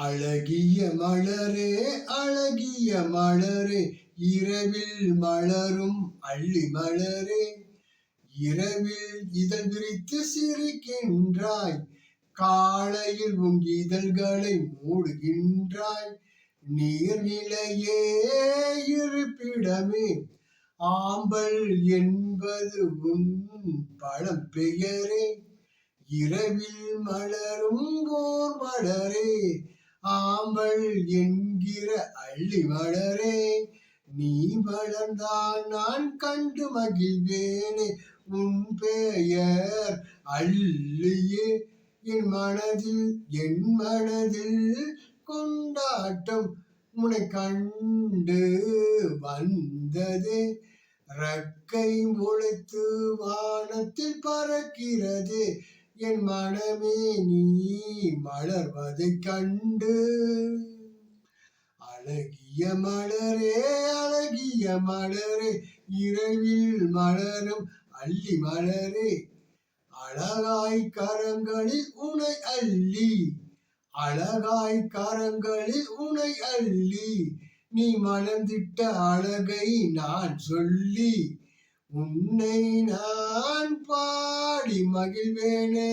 அழகிய மலரே அழகிய மலரே இரவில் மலரும் அள்ளி மலரே. இரவில் இதழ் விரித்து சிரிக்கின்றாய் காலையில் உன் இதழ்களை மூடுகின்றாய். நீர்நிலையே இருப்பிடமே ஆம்பல் என்பது உன் பழம் பெயரே. இரவில் மலரும் ஓர் மலரே ஆம்பல் என்கிற அள்ளி வளரே நீ வளர்ந்தால் நான் கண்டு மகிழ்வேனே. உன் பெயர் அள்ளியே என் மனதில் என் மனதில் கொண்டாட்டம் உனை கண்டு வந்ததே. ரக்கை முளைத்து வானத்தில் பறக்கிறது என் மனமே நீ மலர்வதை கண்டு. அழகிய மலரே அழகிய மலரே இரவில் மலரும் அள்ளி மலரே. அழகாய் கரங்களில் உனை அள்ளி அழகாய் கரங்களில் உனை அள்ளி. நீ மலர்ந்திட்ட அழகை நான் சொல்லி உன்னை நான் பாடி மகிழ்வேனே.